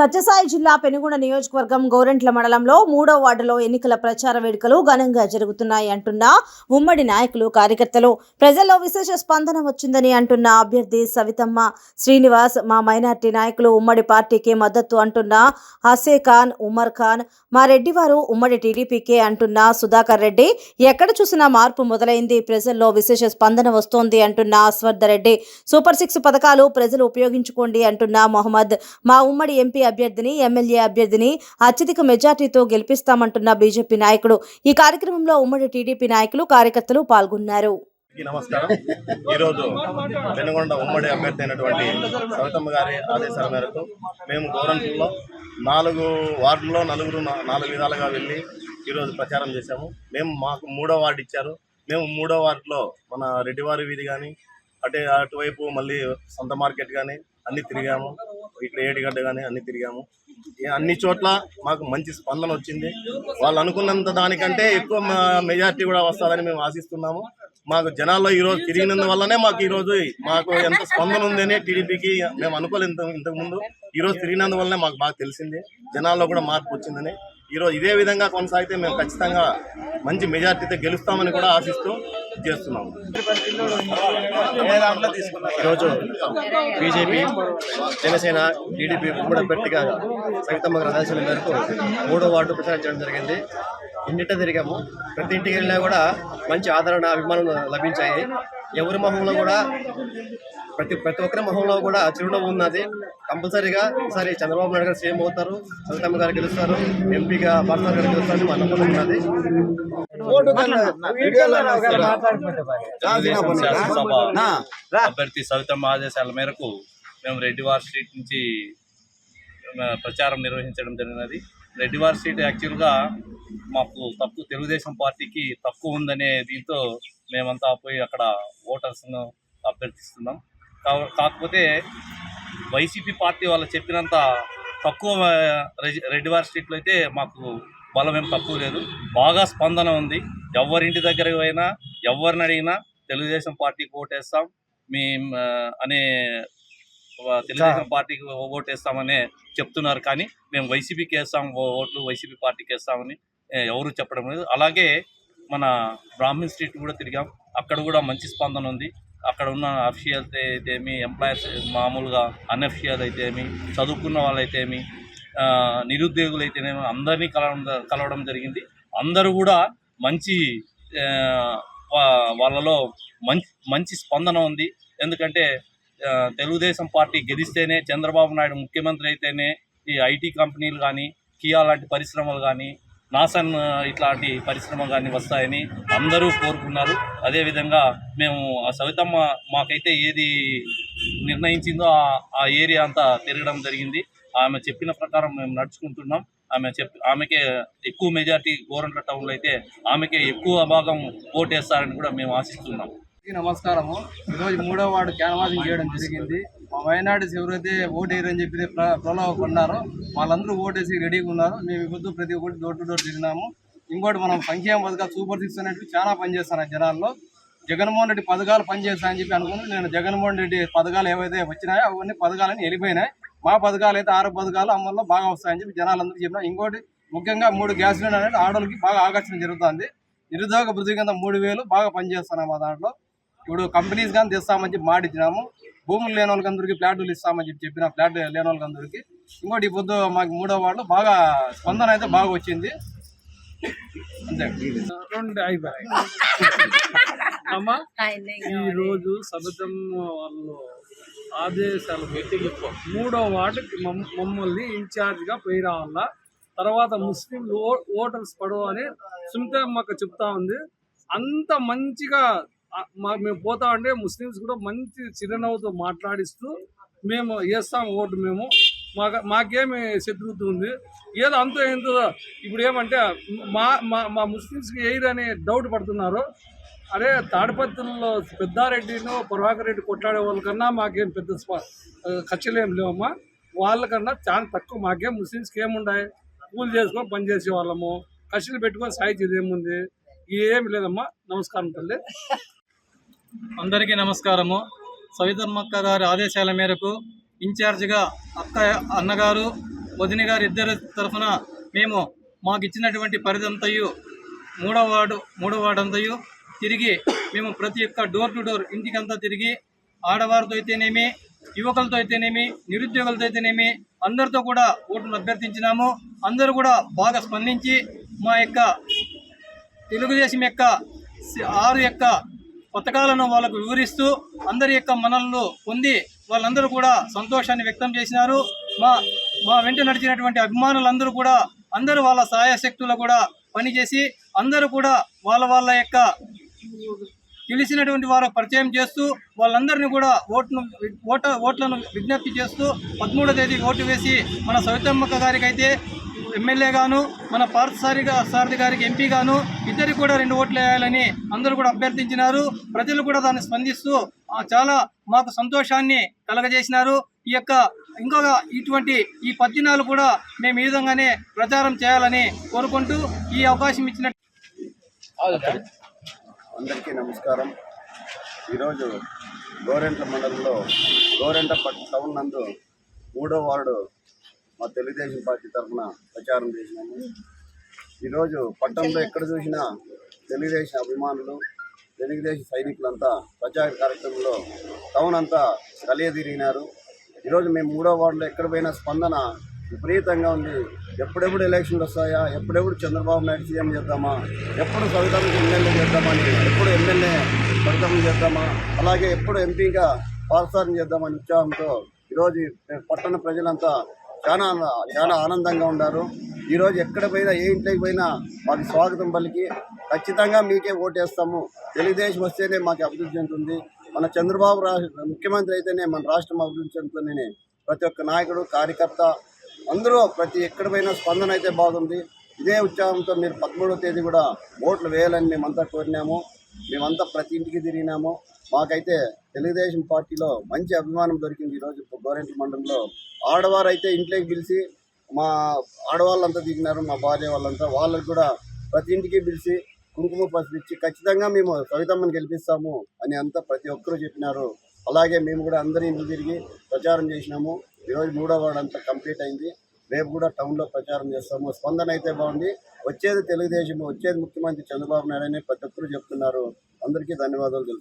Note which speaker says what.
Speaker 1: సత్యసాయి జిల్లా పెనుగొండ నియోజకవర్గం గోరెంట్ల మండలంలో మూడో వార్డులో ఎన్నికల ప్రచార వేడుకలు ఘనంగా జరుగుతున్నాయి అంటున్న ఉమ్మడి నాయకులు కార్యకర్తలు. ప్రజల్లో విశేష స్పందన వచ్చిందని అంటున్న అభ్యర్థి సవితమ్మ. శ్రీనివాస్ మా మైనార్టీ నాయకులు ఉమ్మడి పార్టీకి మద్దతు అంటున్న హసే ఖాన్ ఉమర్ ఖాన్ మా రెడ్డి వారు ఉమ్మడి టీడీపీకే అంటున్న సుధాకర్ రెడ్డి. ఎక్కడ చూసినా మార్పు మొదలైంది ప్రజల్లో విశేష స్పందన వస్తోంది అంటున్న అశ్వర్ధ రెడ్డి. సూపర్ సిక్స్ పథకాలు ప్రజలు ఉపయోగించుకోండి అంటున్న మొహమ్మద్. మా ఉమ్మడి ఎంపీ అభ్యర్థిని ఎమ్మెల్యే అభ్యర్థిని అత్యధిక మెజార్టీతో గెలిపిస్తామంటున్న బీజేపీ నాయకుడు. ఈ కార్యక్రమంలో ఉమ్మడి టీడీపీ నాయకులు కార్యకర్తలు పాల్గొన్నారు.
Speaker 2: నమస్కారం. ఈరోజు పెనుగొండ ఉమ్మడి అభ్యర్థి అయినటువంటి సవితమ్మ గారి ఆదేశాల మేరకు మేము గోరంట్లో నాలుగు వార్డుల్లో నలుగురు నాలుగు విధాలుగా వెళ్ళి ఈరోజు ప్రచారం చేశాము. మేము మాకు మూడో వార్డు ఇచ్చారు. మేము మూడో వార్డులో మన రెడ్డివారి వీధి కానీ అటే అటువైపు మళ్ళీ సొంత మార్కెట్ కానీ అన్నీ తిరిగాము. ఇక్కడ ఏడిగడ్డ కానీ అన్ని తిరిగాము. అన్ని చోట్ల మాకు మంచి స్పందన వచ్చింది. వాళ్ళు అనుకున్నంత దానికంటే ఎక్కువ మెజార్టీ కూడా వస్తుందని మేము ఆశిస్తున్నాము. మాకు జనాల్లో ఈరోజు తిరిగినందు తిరిగినందువల్లనే మాకు ఈరోజు మాకు ఎంత స్పందన ఉందని టీడీపీకి మేము అనుకోలేదు ఇంతకుముందు ఈరోజు తిరిగినందు వల్లనే తిరిగినందువల్లనే మాకు బాగా తెలిసింది. జనాల్లో కూడా మార్పు వచ్చిందని. ఈరోజు ఇదే విధంగా కొనసాగితే మేము ఖచ్చితంగా మంచి మెజార్టీతో గెలుస్తామని కూడా ఆశిస్తూ చేస్తున్నాం.
Speaker 3: ఈరోజు బీజేపీ జనసేన టీడీపీ ఉమ్మడి అభ్యర్థిగా సవితమ్మ ఆదేశాల మేరకు మూడో వార్డు ప్రచారం చేయడం జరిగింది. ఇంటింట తిరిగాము. ప్రతి ఇంటికి వెళ్ళినా కూడా మంచి ఆదరణ అభిమానం లభించాయి. ఎవరి మొహంలో కూడా ప్రతి ప్రతి ఒక్కరి మొహంలో కూడా చిరునవ్వు ఉన్నది. కంపల్సరీగా ఈసారి చంద్రబాబు నాయుడు గారు సీఎం అవుతారు సవితమ్మ గారు గెలుస్తారు ఎంపీగా పార్ట్నర్ గారు గెలుస్తారని మా నమ్మకం ఉన్నది.
Speaker 4: అభ్యర్థి సవితమ్మ ఆదేశాల మేరకు మేము రెడ్డివార్ స్ట్రీట్ నుంచి ప్రచారం నిర్వహించడం జరిగినది. రెడ్డివారి స్ట్రీట్ యాక్చువల్గా మాకు తక్కువ తెలుగుదేశం పార్టీకి తక్కువ ఉందనే దీంతో మేమంతా పోయి అక్కడ ఓటర్స్ను అభ్యర్థిస్తున్నాం. కా- కాకపోతే వైసీపీ పార్టీ వాళ్ళు చెప్పినంత తక్కువ రెడ్డివారి రెడ్డివార్ స్ట్రీట్లో అయితే మాకు బలం ఏం తక్కువ లేదు. బాగా స్పందన ఉంది. ఎవరింటి దగ్గర పోయినా ఎవరిని అడిగినా తెలుగుదేశం పార్టీకి ఓటేస్తాం. మీ అనే తెలుగుదేశం పార్టీకి ఓటేస్తామని చెప్తున్నారు. కానీ మేము వైసీపీకి వేస్తాం ఓ- ఓట్లు వైసీపీ పార్టీకి వేస్తామని ఎవరు చెప్పడం లేదు. అలాగే మన బ్రాహ్మణ్ స్ట్రీట్ కూడా తిరిగాం. అక్కడ కూడా మంచి స్పందన ఉంది. అక్కడ ఉన్న అఫిషియల్స్ అయితేమి ఎంప్లాయర్స్ మామూలుగా అన్అఫిషియల్ అయితేమి చదువుకున్న వాళ్ళైతేమి నిరుద్యోగులు అయితేనేమి అందరినీ కలవడం కలవడం జరిగింది. అందరూ కూడా మంచి వాళ్ళలో మంచి మంచి స్పందన ఉంది. ఎందుకంటే తెలుగుదేశం పార్టీ గెలిస్తేనే చంద్రబాబు నాయుడు ముఖ్యమంత్రి అయితేనే ఈ ఐటీ కంపెనీలు కానీ కియా లాంటి పరిశ్రమలు కానీ నాసన్ ఇట్లాంటి పరిశ్రమలు కానీ వస్తాయని అందరూ కోరుకున్నారు. అదేవిధంగా మేము ఆ సవితమ్మ మాకైతే ఏది నిర్ణయించిందో ఆ- ఏరియా అంతా తిరగడం జరిగింది. ఆమె చెప్పిన ప్రకారం మేము నడుచుకుంటున్నాం. ఆమె చెప్పి ఆమెకే ఎక్కువ మెజార్టీ గోరంట్ల టౌన్లో అయితే ఆమెకే ఎక్కువ భాగం ఓటేస్తారని కూడా మేము ఆశిస్తున్నాం.
Speaker 5: అందరికీ నమస్కారము. ఈరోజు మూడో వార్డు క్యాన్వాసింగ్ చేయడం జరిగింది. మా వయనాడు ఎవరైతే ఓటు వేయరని చెప్పి ప్ర- ప్రలోభ కొన్నారో వాళ్ళందరూ ఓటేసి రెడీగా ఉన్నారు. మేము ఇప్పుడు ప్రతి ఒక్కటి డోర్ టు డోర్ తిరిగినాము. ఇంకోటి మనం సంక్షేమ పథకాలు సూపర్ సిక్స్ అనేవి చాలా పనిచేస్తున్నాయి జనాల్లో. జగన్మోహన్ రెడ్డి పథకాలు పనిచేస్తాయని చెప్పి అనుకున్నాను నేను జగన్మోహన్ రెడ్డి పథకాలు ఏవైతే వచ్చినాయో అవన్నీ పథకాలని వెళ్ళిపోయినాయి. మా పథకాలు అయితే ఆరు పథకాలు అమల్లో బాగా వస్తాయని చెప్పి జనాలందరూ చెప్పినా. ఇంకోటి ముఖ్యంగా మూడు గ్యాస్ సిలిండర్ అనేది ఆడోళ్ళకి బాగా ఆకర్షణ జరుగుతుంది. నిరుద్యోగ భృతి కింద మూడు వేలు బాగా పనిచేస్తున్నాం మా దాంట్లో. ఇప్పుడు కంపెనీస్ కానీ తెస్తామని చెప్పి మాట ఇచ్చినాము. భూములు లేని వాళ్ళకి అందరికీ ఫ్లాట్లు ఇస్తామని చెప్పి చెప్పిన ఫ్లాట్ లేని వాళ్ళకి అందరికీ ఇంకోటి పొద్దు మాకు మూడో వాళ్ళు బాగా స్పందన అయితే బాగా వచ్చింది. అంతే.
Speaker 6: రెండు అయిపోయాయి. అమ్మా ఈ రోజు సబితం వాళ్ళు ఆదేశాలు పెట్టి మూడో వార్డుకి మమ్- మమ్మల్ని ఇన్ఛార్జ్గా పోయి రావాలా? తర్వాత ముస్లిం ఓ- ఓటర్స్ పడవ అని సుమితమ్మక్క చెప్తా ఉంది. అంత మంచిగా మాకు మేము పోతా ఉంటే ముస్లిమ్స్ కూడా మంచి చిరునవ్వుతో మాట్లాడిస్తూ మేము వేస్తాం ఓటు మేము. మాకు మాకేమి శత్రుత్వం ఉంది. ఏదో అంతో ఎంతో ఇప్పుడు ఏమంటే మా మా మా ముస్లిమ్స్కి ఏదని డౌట్ పడుతున్నారు అరే తాడిపత్రుల్లో పెద్దారెడ్డిను ప్రభాకర్ రెడ్డి కొట్లాడే వాళ్ళకన్నా మాకేం పెద్ద స్ప- ఖర్చులేం లేవమ్మా. వాళ్ళకన్నా చాలా తక్కువ మాకేం ముస్లిమ్స్కి ఏముండాయి? పూలు చేసుకొని పనిచేసే వాళ్ళము ఖర్చులు పెట్టుకొని సాయి ఏముంది? ఏమి లేదమ్మా. నమస్కారం తల్లి.
Speaker 7: అందరికీ నమస్కారము. సవిధర్మక్క గారి ఆదేశాల మేరకు ఇన్ఛార్జిగా అక్క అన్నగారు వదిన గారి ఇద్దరి తరఫున మేము మాకు ఇచ్చినటువంటి పరిధంతయు మూడో వార్డు మూడవ వార్డు అంతయు తిరిగి మేము ప్రతి ఒక్క డోర్ టు డోర్ ఇంటికంతా తిరిగి ఆడవారితో అయితేనేమి యువకులతో అయితేనేమి నిరుద్యోగులతో అయితేనేమి అందరితో కూడా ఓటును అభ్యర్థించినాము. అందరూ కూడా బాగా స్పందించి మా యొక్క తెలుగుదేశం యొక్క ఆరు యొక్క పథకాలను వాళ్ళకు వివరిస్తూ అందరి యొక్క మనలను పొంది వాళ్ళందరూ కూడా సంతోషాన్ని వ్యక్తం చేసినారు. మా మా వెంట నడిచినటువంటి అభిమానులందరూ కూడా అందరూ వాళ్ళ సహాయశక్తులు కూడా పనిచేసి అందరూ కూడా వాళ్ళ వాళ్ళ యొక్క తెలిసినటువంటి వారు పరిచయం చేస్తూ వాళ్ళందరినీ కూడా ఓటును ఓట ఓట్లను విజ్ఞప్తి చేస్తూ పదమూడో తేదీ ఓటు వేసి మన సవితమ్మక్క గారికి అయితే ఎమ్మెల్యే గాను మన పార్థసారి సారథి గారికి ఎంపీ గాను ఇద్దరికి కూడా రెండు ఓట్లు వేయాలని అందరూ కూడా అభ్యర్థించినారు. ప్రజలు కూడా దాన్ని స్పందిస్తూ చాలా మాకు సంతోషాన్ని కలగజేసినారు. ఈ యొక్క ఇంకొక ఇటువంటి ఈ పద్దినాలు కూడా మేము ఈ విధంగానే ప్రచారం చేయాలని కోరుకుంటూ ఈ అవకాశం ఇచ్చిన
Speaker 3: అందరికీ నమస్కారం. ఈరోజు గోరెంట్ల మండలంలో గోరెంట టౌన్ నందు మూడో వార్డు మా తెలుగుదేశం పార్టీ తరఫున ప్రచారం చేసినాము. ఈరోజు పట్టణంలో ఎక్కడ చూసినా తెలుగుదేశం అభిమానులు తెలుగుదేశం సైనికులంతా ప్రచార కార్యక్రమంలో టౌన్ అంతా కలియదిరిగినారు ఈరోజు మేము మూడో వార్డులో ఎక్కడ పోయినా స్పందన విపరీతంగా ఉంది. ఎప్పుడెప్పుడు ఎలక్షన్లు వస్తాయా? ఎప్పుడెప్పుడు చంద్రబాబు నాయుడు సీఎం చేద్దామా? ఎప్పుడు సవితానికి ఎమ్మెల్యే చేద్దామని ఎప్పుడు ఎమ్మెల్యే సవితం చేద్దామా? అలాగే ఎప్పుడు ఎంపీగా పాల్సారం చేద్దామని ఉత్సాహంతో ఈరోజు పట్టణ ప్రజలంతా చాలా చాలా ఆనందంగా ఉన్నారు ఈరోజు ఎక్కడ పోయినా ఏ ఇంట్లోకి పోయినా మాకు స్వాగతం పలికి ఖచ్చితంగా మీకే ఓటేస్తాము. తెలుగుదేశం వస్తేనే మాకు అభివృద్ధి చెందుతుంది. మన చంద్రబాబు రా ముఖ్యమంత్రి అయితేనే మన రాష్ట్రం అభివృద్ధి చెందుతుందని ప్రతి ఒక్క నాయకుడు కార్యకర్త అందరూ ప్రతి ఎక్కడ పోయినా స్పందన అయితే బాగుంది. ఇదే ఉత్సాహంతో మీరు పదమూడవ తేదీ కూడా ఓట్లు వేయాలని మేమంతా కోరినాము. మేమంతా ప్రతి ఇంటికి తిరిగినాము. మాకైతే తెలుగుదేశం పార్టీలో మంచి అభిమానం దొరికింది ఈరోజు గోరెంట్ల మండలంలో. ఆడవారు అయితే ఇంట్లోకి పిలిచి మా ఆడవాళ్ళంతా దిగినారు మా భార్య వాళ్ళంతా. వాళ్ళకి కూడా ప్రతి ఇంటికి పిలిచి కుంకుమ పసుపు ఇచ్చి ఖచ్చితంగా మేము సవితమ్మని గెలిపిస్తాము అని అంతా ప్రతి ఒక్కరూ చెప్పినారు. అలాగే మేము కూడా అందరి ఇంటికి తిరిగి ప్రచారం చేసినాము. ఈరోజు మూడో వార్డు అంతా కంప్లీట్ అయింది. రేపు కూడా టౌన్లో ప్రచారం చేస్తాము. స్పందన అయితే బాగుంది. వచ్చేది తెలుగుదేశం వచ్చేది ముఖ్యమంత్రి చంద్రబాబు నాయుడు అని ప్రతి ఒక్కరు చెప్తున్నారు. అందరికీ ధన్యవాదాలు